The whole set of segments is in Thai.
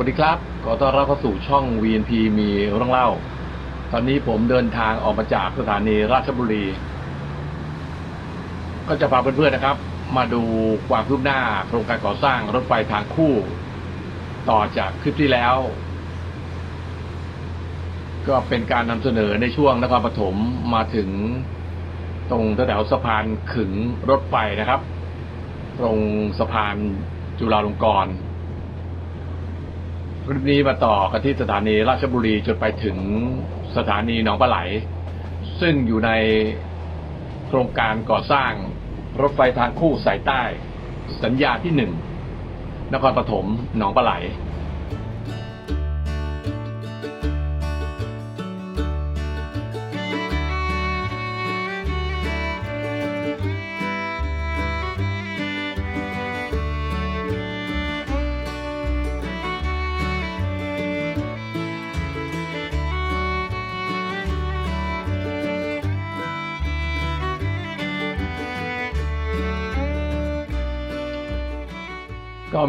วัสดีครับ ขอต้อนรับเข้าสู่ช่อง VNP มีเรื่องเล่า ตอนนี้ผมเดินทางออกมาจากสถานีราชบุรี ก็จะพาเพื่อนๆนะครับ มาดูความคืบหน้าโครงการก่อสร้างรถไฟทางคู่ ต่อจากคลิปที่แล้ว ก็เป็นการนำเสนอในช่วงนครปฐมมาถึงตรงแถวสะพานขึงรถไฟนะครับ ตรงสะพานจุฬาลงกรณ์ คลิปนี้มาต่อกันที่สถานีราชบุรีจนไปถึงสถานีหนองปลาไหล ซึ่งอยู่ในโครงการก่อสร้างรถไฟทางคู่สายใต้ สัญญาที่หนึ่งนครปฐมหนองปลาไหล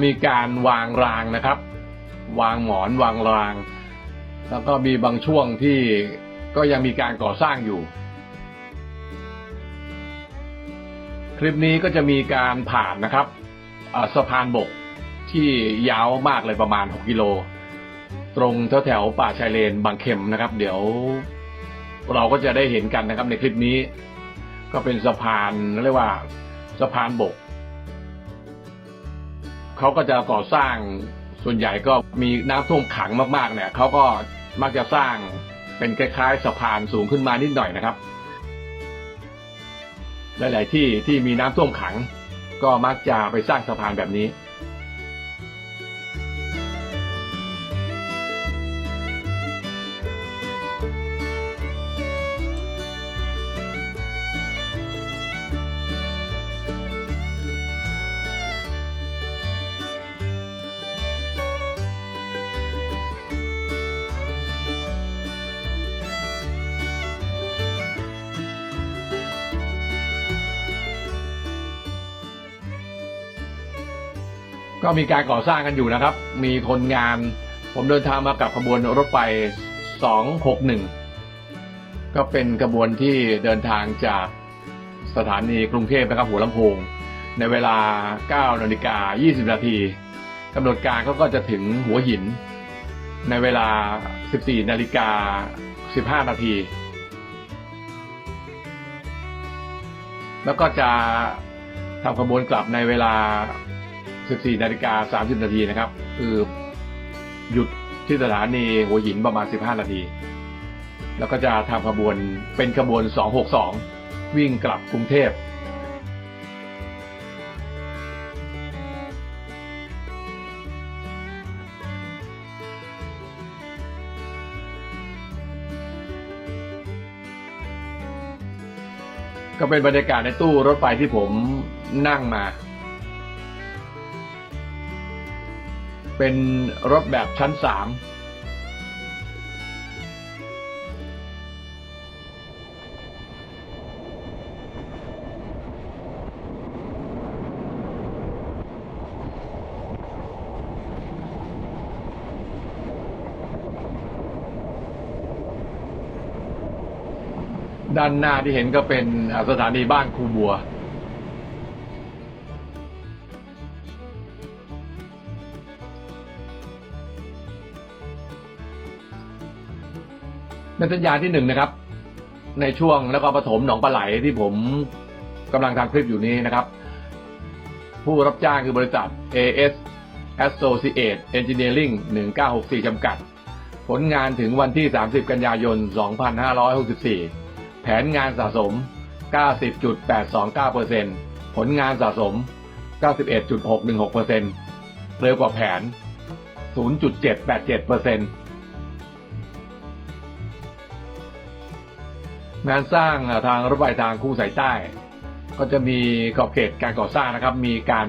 มีการวางรางนะครับ วางหมอนวางราง แล้วก็มีบางช่วงที่ก็ยังมีการก่อสร้างอยู่ คลิปนี้ก็จะมีการผ่านนะครับสะพานบกที่ยาวมากเลยประมาณ 6 กิโล ตรงแถวแถวป่าชายเลนบางเข็มนะครับ เดี๋ยวเราก็จะได้เห็นกันนะครับในคลิปนี้ ก็เป็นสะพานเรียกว่าสะพานบก เขาก็จะก่อสร้างส่วนใหญ่ก็มีน้ำท่วมขังมากๆเนี่ยเขาก็มักจะสร้างเป็นคล้ายๆสะพานสูงขึ้นมานิดหน่อยนะครับ หลายๆที่ที่มีน้ำท่วมขัง ก็มักจะไปสร้างสะพานแบบนี้ ก็มีการก่อสร้างกันอยู่นะครับ มีคนงาน ผมเดินทางมากับขบวนรถไฟ261 ก็เป็นขบวนที่เดินทางจากสถานีกรุงเทพนะครับหัวลำโพง ในเวลา 9 นาฬิกา 20 นาทีกำหนดการเขาก็จะถึงหัวหิน ในเวลา 14 นาฬิกา 15 นาทีแล้วก็จะทำขบวนกลับในเวลา 14นาฬิกา30นาทีนะครับ คือหยุดที่สถานีหัวหินประมาณ 15 นาที แล้วก็จะทำขบวนเป็นขบวน 262 วิ่งกลับกรุงเทพก็เป็นบรรยากาศในตู้รถไฟที่ผมนั่งมา เป็นรถแบบชั้นสามด้านหน้าที่เห็นก็เป็นสถานีบ้านครูบัว ในสัญญาที่หนึ่งนะครับ ในช่วงแล้วก็ปฐมหนองปลาไหลที่ผมกำลังทำคลิปอยู่นี้นะครับ ผู้รับจ้างคือบริษัท AS Associate Engineering 1964จำกัด ผลงานถึงวันที่ 30 กันยายน 2564 แผนงานสะสม 90.829%ผลงานสะสม 91.616%เร็วกว่าแผน 0.787% งานสร้างทางรถไฟทางคู่สายใต้ ก็จะมีขอบเขตการก่อสร้างนะครับ มีการ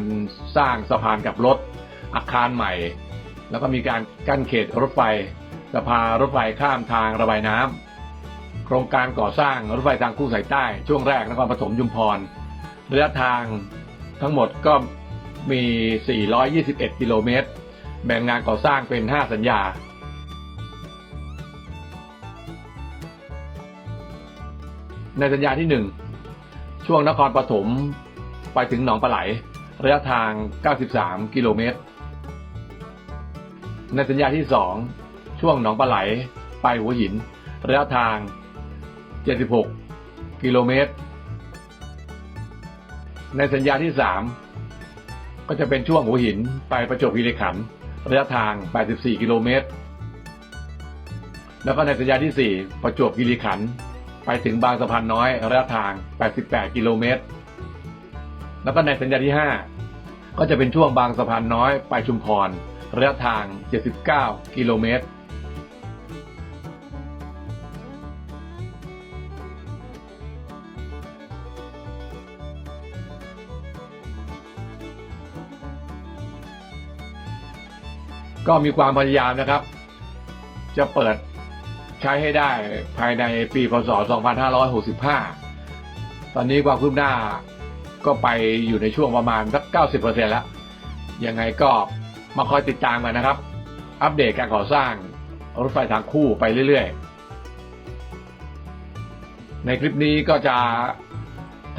สร้างสะพานกับรถอาคารใหม่ แล้วก็มีการกั้นเขตรถไฟสะพานรถไฟข้ามทางระบายน้ำโครงการก่อสร้างรถไฟทางคู่สายใต้ ช่วงแรกนครปฐมยุมพรระยะทางทั้งหมดก็มี 421 กิโลเมตร แบ่งงานก่อสร้างเป็น 5 สัญญา ในสัญญาที่ 1 ช่วงนครปฐมไปถึงหนองปลาไหล ระยะทาง 93 กิโลเมตร ในสัญญาที่ 2 ช่วงหนองปลาไหลไปหัวหิน ระยะทาง 76 กิโลเมตร ในสัญญาที่ 3 ก็จะเป็นช่วงหัวหินไปประจวบคีรีขันธ์ระยะทาง 84 กิโลเมตร แล้วก็ในสัญญาที่ 4 ประจวบคีรีขันธ์ ไปถึงบางสะพานน้อยระยะทาง 88 กิโลเมตร แล้วก็ในสัญญาที่ 5 ก็จะเป็นช่วงบางสะพานน้อยไปชุมพรระยะทาง 79 กิโลเมตรก็มีความพยายามนะครับ จะเปิด ใช้ให้ได้ภายในปีพศ 2565 ตอนนี้ความคืบหน้าก็ไปอยู่ในช่วงประมาณสัก 90%แล้ว ยังไงก็มาคอยติดตามกันนะครับ อัปเดตการก่อสร้างรถไฟทางคู่ไปเรื่อยๆ ในคลิปนี้ก็จะ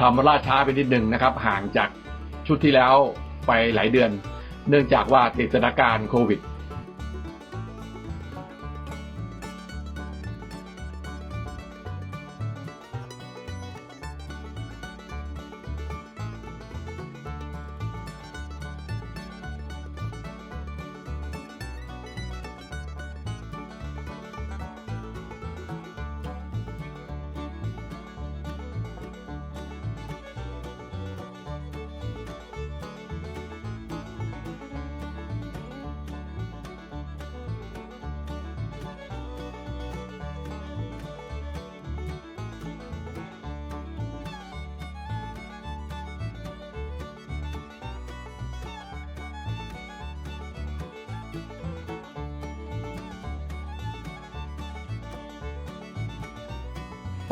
ทำล่าช้าไปนิดนึงนะครับ ห่างจากชุดที่แล้วไปหลายเดือน เนื่องจากว่าติดสถานการณ์โควิด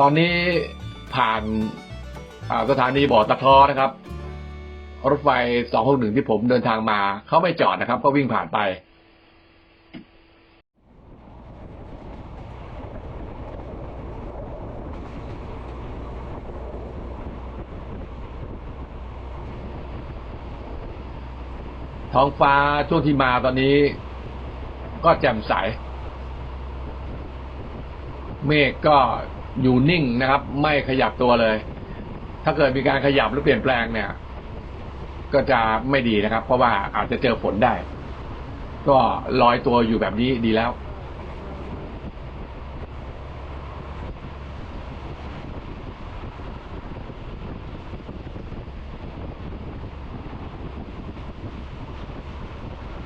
ตอนนี้ผ่านาสถานีบ่อตะทอนะครับ รถไฟ261ที่ผมเดินทางมา เขาไม่จอดนะครับ ก็วิ่งผ่านไป ท้องฟ้าช่วงที่มาตอนนี้ ก็แจ่มใส เมฆก็ อยู่นิ่งนะครับ ไม่ขยับตัวเลย ถ้าเกิดมีการขยับหรือเปลี่ยนแปลงเนี่ย ก็จะไม่ดีนะครับ เพราะว่าอาจจะเจอฝนได้ ก็ลอยตัวอยู่แบบนี้ดีแล้ว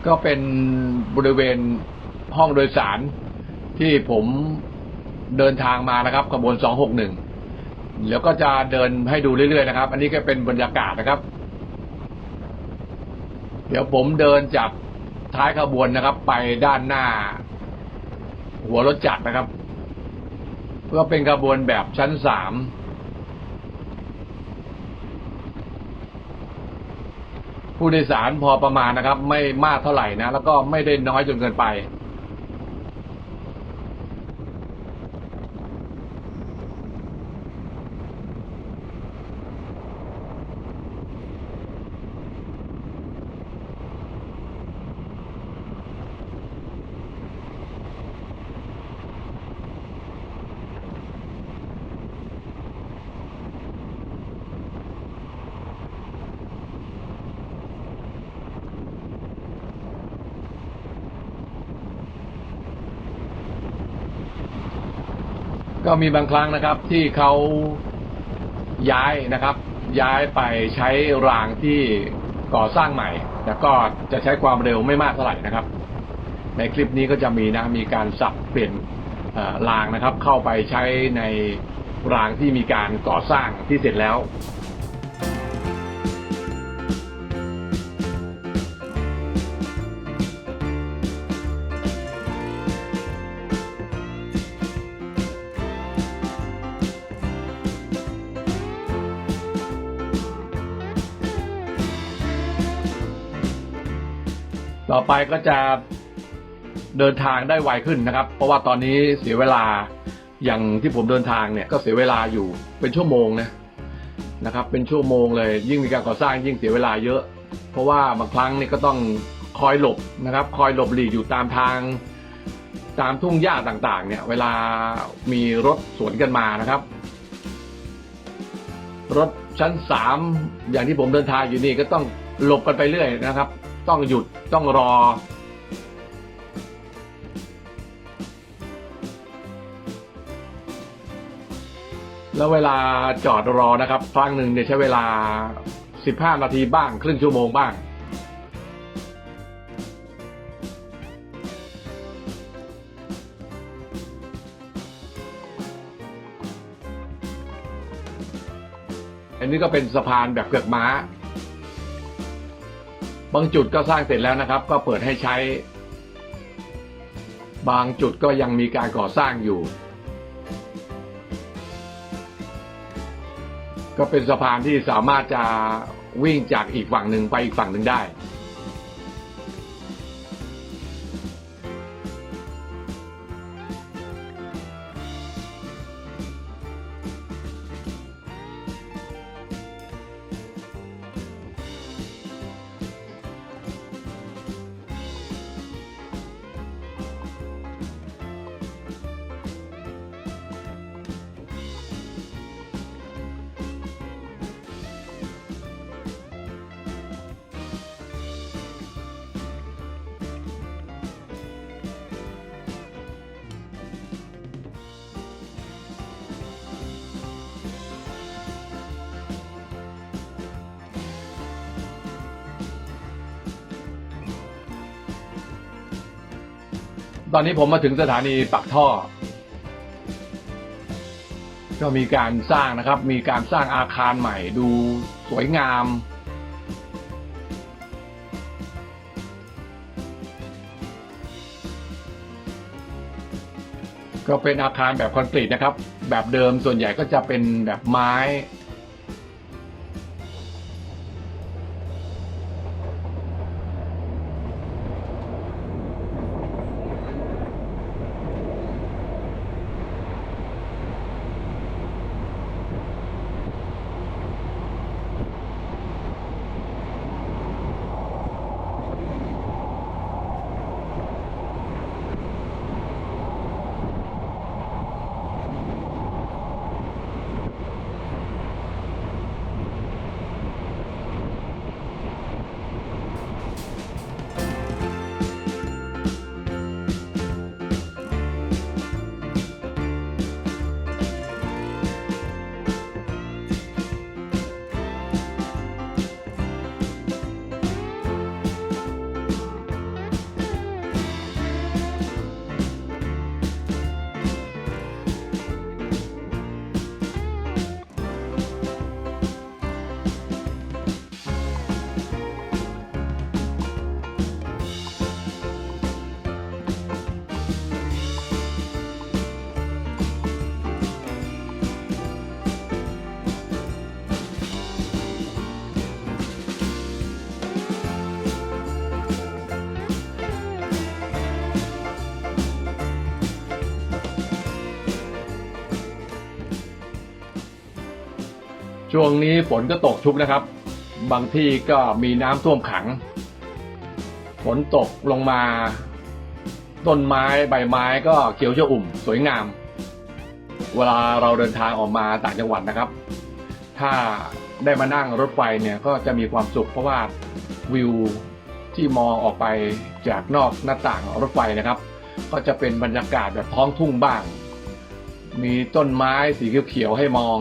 ก็เป็นบริเวณห้องโดยสารที่ผม เดินทางมานะครับขบวน261แล้วก็จะเดินให้ดูเรื่อยๆนะครับ อันนี้ก็เป็นบรรยากาศนะครับ เดี๋ยวผมเดินจากท้ายขบวนนะครับ ไปด้านหน้า หัวรถจักรนะครับเพื่อเป็นขบวนแบบชั้นสามผู้โดยสารพอประมาณนะครับ ไม่มากเท่าไหร่นะ แล้วก็ไม่ได้น้อยจนเกินไป ก็มีบางครั้งนะครับที่เขาย้ายนะครับ ย้ายไปใช้รางที่ก่อสร้างใหม่ แล้วก็จะใช้ความเร็วไม่มากเท่าไหร่นะครับ ในคลิปนี้ก็จะมีนะมีการสับเปลี่ยนรางนะครับ เข้าไปใช้ในรางที่มีการก่อสร้างที่เสร็จแล้ว ไปก็จะเดินทางได้ไวขึ้นนะครับ เพราะว่าตอนนี้เสียเวลาอย่างที่ผมเดินทางเนี่ยก็เสียเวลาอยู่เป็นชั่วโมงนะนะครับ เป็นชั่วโมงเลย ยิ่งมีการก่อสร้างยิ่งเสียเวลาเยอะ เพราะว่าบางครั้งนี่ก็ต้องคอยหลบนะครับ คอยหลบหลีกอยู่ตามทาง ตามทุ่งหญ้าต่างๆ เนี่ย เวลามีรถสวนกันมานะครับ รถชั้นสามอย่างที่ผมเดินทางอยู่นี่ก็ต้องหลบกันไปเรื่อยนะครับ ต้องหยุดต้องรอ แล้วเวลาจอดรอนะครับ ครั้งหนึ่งเนี่ยใช้เวลา 15 นาทีบ้าง ครึ่งชั่วโมงบ้างอันนี้ก็เป็นสะพานแบบเกือกม้า บางจุดก็สร้างเสร็จแล้วนะครับ ก็เปิดให้ใช้ บางจุดก็ยังมีการก่อสร้างอยู่ ก็เป็นสะพานที่สามารถจะวิ่งจากอีกฝั่งหนึ่งไปอีกฝั่งหนึ่งได้ ตอนนี้ผมมาถึงสถานีปักท่อ ก็มีการสร้างนะครับ มีการสร้างอาคารใหม่ดูสวยงาม ก็เป็นอาคารแบบคอนกรีตนะครับ แบบเดิมส่วนใหญ่ก็จะเป็นแบบไม้ ช่วงนี้ฝนก็ตกชุกนะครับ บางที่ก็มีน้ำท่วมขัง ฝนตกลงมา ต้นไม้ใบไม้ก็เขียวชอุ่ม สวยงาม เวลาเราเดินทางออกมาต่างจังหวัดนะครับ ถ้าได้มานั่งรถไฟเนี่ยก็จะมีความสุขเพราะว่าวิวที่มองออกไปจากนอกหน้าต่างรถไฟนะครับ ก็จะเป็นบรรยากาศแบบท้องทุ่งบ้าง มีต้นไม้สีเขียวๆให้มอง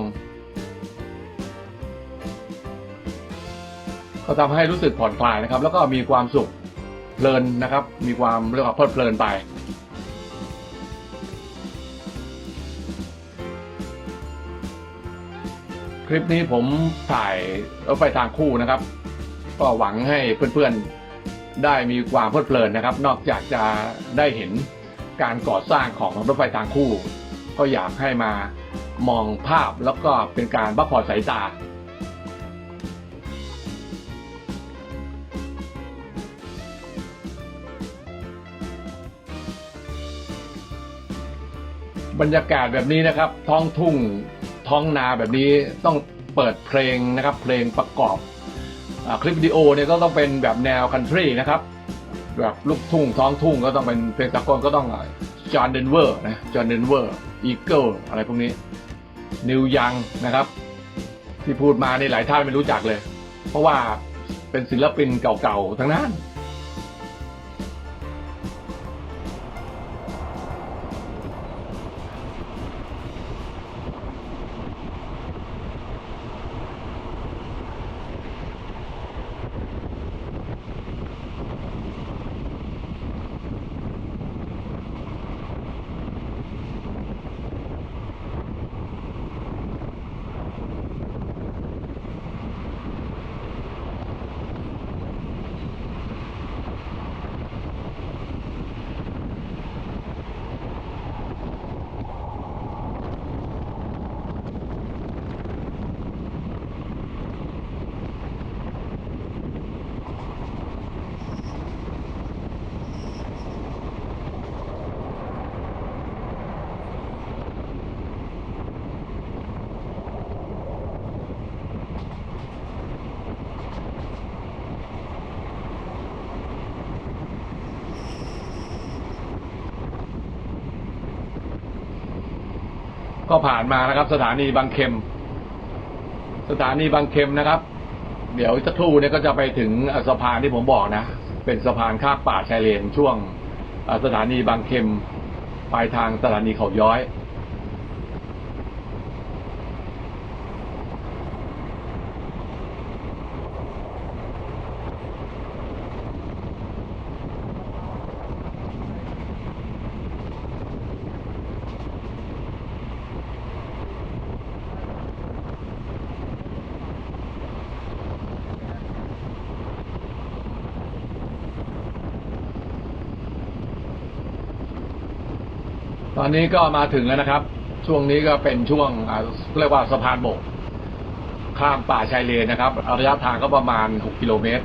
ก็ทำให้รู้สึกผ่อนคลายนะครับ แล้วก็มีความสุขเพลินนะครับ มีความเรียกว่าเพลิดเพลินไปคลิปนี้ผมถ่ายรถไฟทางคู่นะครับ ก็หวังให้เพื่อนๆได้มีความเพลิดเพลินนะครับ นอกจากจะได้เห็นการก่อสร้างของรถไฟทางคู่ ก็อยากให้มามองภาพแล้วก็เป็นการพักผ่อนสายตา บรรยากาศแบบนี้นะครับ ท้องทุ่งท้องนาแบบนี้ต้องเปิดเพลงนะครับ เพลงประกอบอคลิปวิดีโอเนี่ยก็ต้องเป็นแบบแนวคันทรีนะครับ แบบลูกทุ่งท้องทุ่งก็ต้องเป็นเพลงสากลก็ต้องจอห์นเดนเวอร์นะจอห์นเดนเวอร์อีเกิลอะไรพวกนี้ นิวยังนะครับ ที่พูดมาในหลายท่านไม่รู้จักเลย เพราะว่าเป็นศิลปินเก่าๆทั้งนั้น ผ่านมานะครับ สถานีบางเข็ม สถานีบางเข็มนะครับ เดี๋ยวสักครู่เนี่ยก็จะไปถึงสะพานที่ผมบอกนะ เป็นสะพานข้ามป่าชายเลนช่วงสถานีบางเข็มปทางสถานีเขาย้อย ต อนนี้ก็มาถึงแล้วนะครับ ช่วงนี้ก็เป็นช่วงเรียกว่าสะพานบก ข้ามป่าชายเลนนะครับ ระยะทางก็ประมาณ 6 กิโลเมตร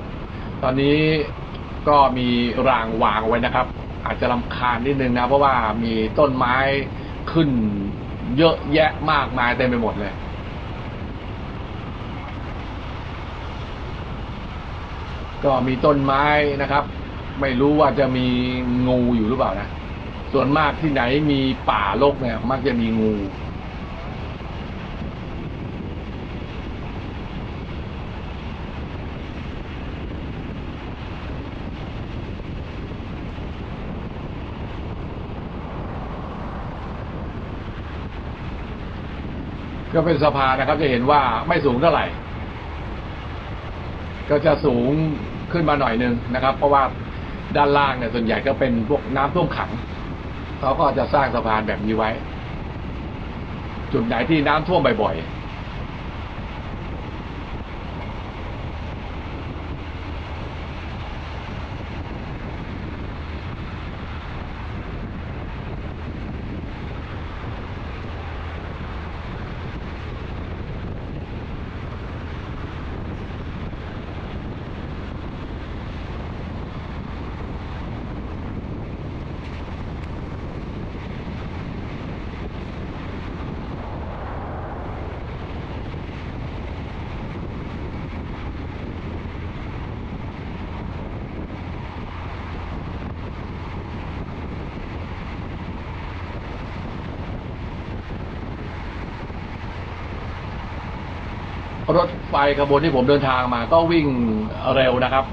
ตอนนี้ก็มีรางวางไว้นะครับ อาจจะลำคาญนิดนึงนะ เพราะว่ามีต้นไม้ขึ้นเยอะแยะมากมายเต็มไปหมดเลยก็มีต้นไม้นะครับ ไม่รู้ว่าจะมีงูอยู่หรือเปล่านะ ส่วนมากที่ไหนมีป่ารกเนี่ย มักจะมีงู ก็เป็นสะพานนะครับ จะเห็นว่าไม่สูงเท่าไหร่ ก็จะสูงขึ้นมาหน่อยนึงนะครับ เพราะว่าด้านล่างเนี่ยส่วนใหญ่ก็เป็นพวกน้ำท่วมขัง เขาก็จะสร้างสะพานแบบนี้ไว้ จุดไหนที่น้ำท่วมบ่อยๆ รถ ไฟขบวนที่ผมเดินทางมาก็วิ่งเร็วนะครับ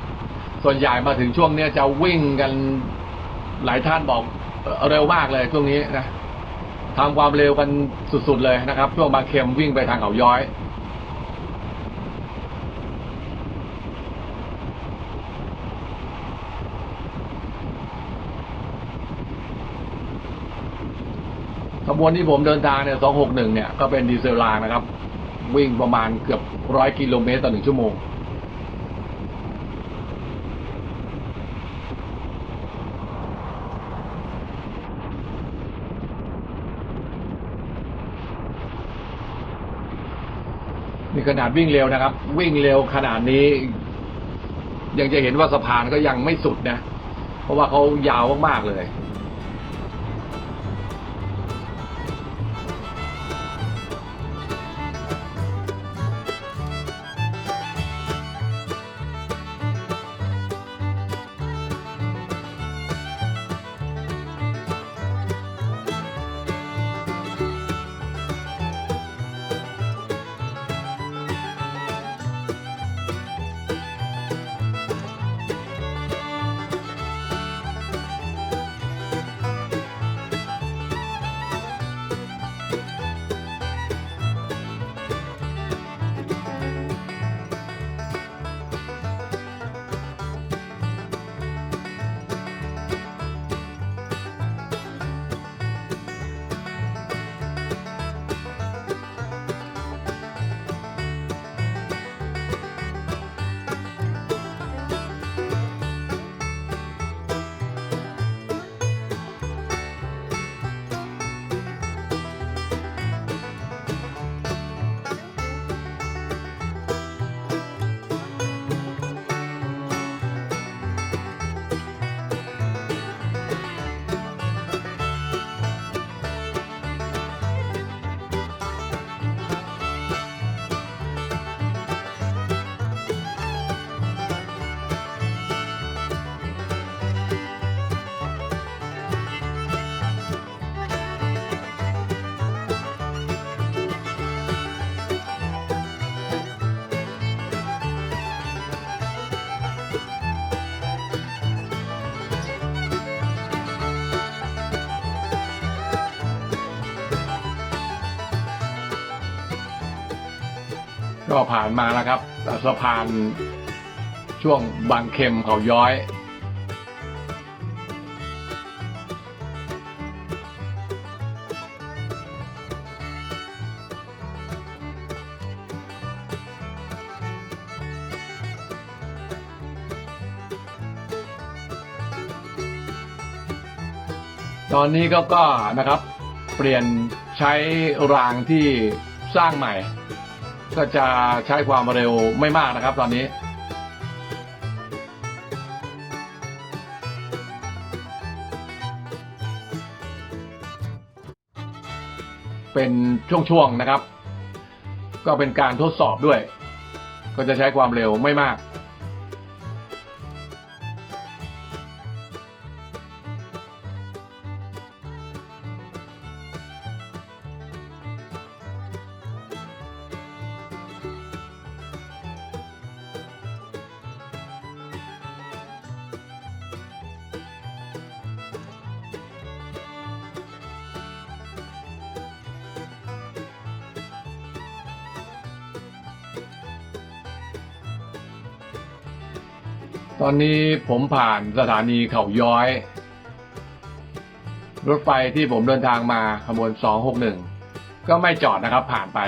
ส่วนใหญ่มาถึงช่วงเนี้ยจะวิ่งกันหลายท่านบอกเร็วมากเลยช่วงนี้นะทำความเร็วกันสุดๆเลยนะครับ ช่วงบางเข็มวิ่งไปทางเขาย้อยขบวนที่ผมเดินทางเนี่ย261เนี่ยก็เป็นดีเซลรางนะครับ วิ่งประมาณเกือบร้อยกิโลเมตรต่อหนึ่งชั่วโมง นี่ขนาดวิ่งเร็วนะครับ วิ่งเร็วขนาดนี้ ยังจะเห็นว่าสะพานก็ยังไม่สุดนะ เพราะว่าเขายาวมากๆเลย ก็ผ่านมาแล้วครับสะพานช่วงบางเข็มเขาย้อย ตอนนี้ก็ก็นะครับ เปลี่ยนใช้รางที่สร้างใหม่ ก็จะใช้ความเร็วไม่มากนะครับ ตอนนี้ เป็นช่วงๆนะครับ ก็เป็นการทดสอบด้วย ก็จะใช้ความเร็วไม่มาก อนนี้ผมผ่านสถานีเขาย้อย รถไฟที่ผมเดินทางมาขบวน 261 ก็ไม่จอดนะครับผ่านไป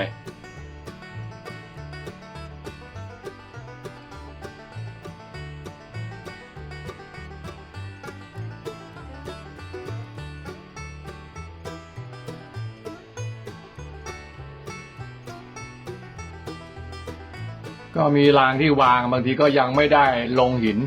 ก็มีรางที่วางบางทีก็ยังไม่ได้ลงหิน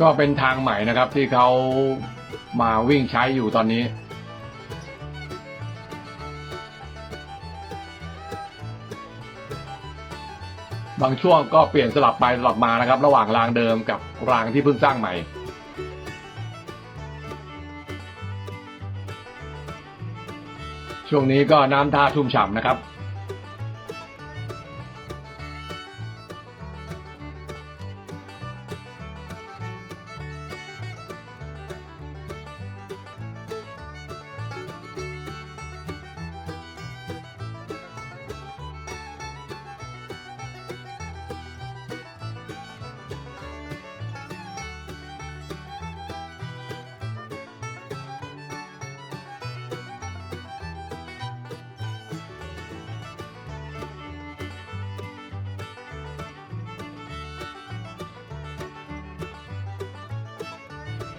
ก็เป็นทางใหม่นะครับที่เขามาวิ่งใช้อยู่ตอนนี้ บางช่วงก็เปลี่ยนสลับไปสลับมานะครับ ระหว่างรางเดิมกับรางที่เพิ่งสร้างใหม่ช่วงนี้ก็น้ำท่าชุ่มฉ่ำนะครับ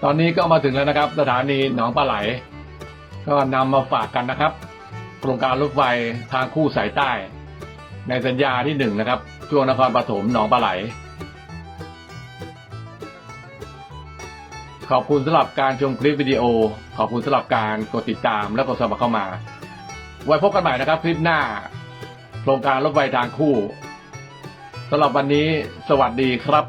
ตอนนี้ก็มาถึงแล้วนะครับ สถานีหนองปลาไหล ก็นำมาฝากกันนะครับ โครงการรถไฟทางคู่สายใต้ ในสัญญาที่หนึ่งนะครับช่วงนครปฐมหนองปลาไหล ขอบคุณสำหรับการชมคลิปวิดีโอ ขอบคุณสำหรับการกดติดตามและกดสมัครเข้ามา ไว้พบกันใหม่นะครับ คลิปหน้า โครงการรถไฟทางคู่สำหรับวันนี้ สวัสดีครับ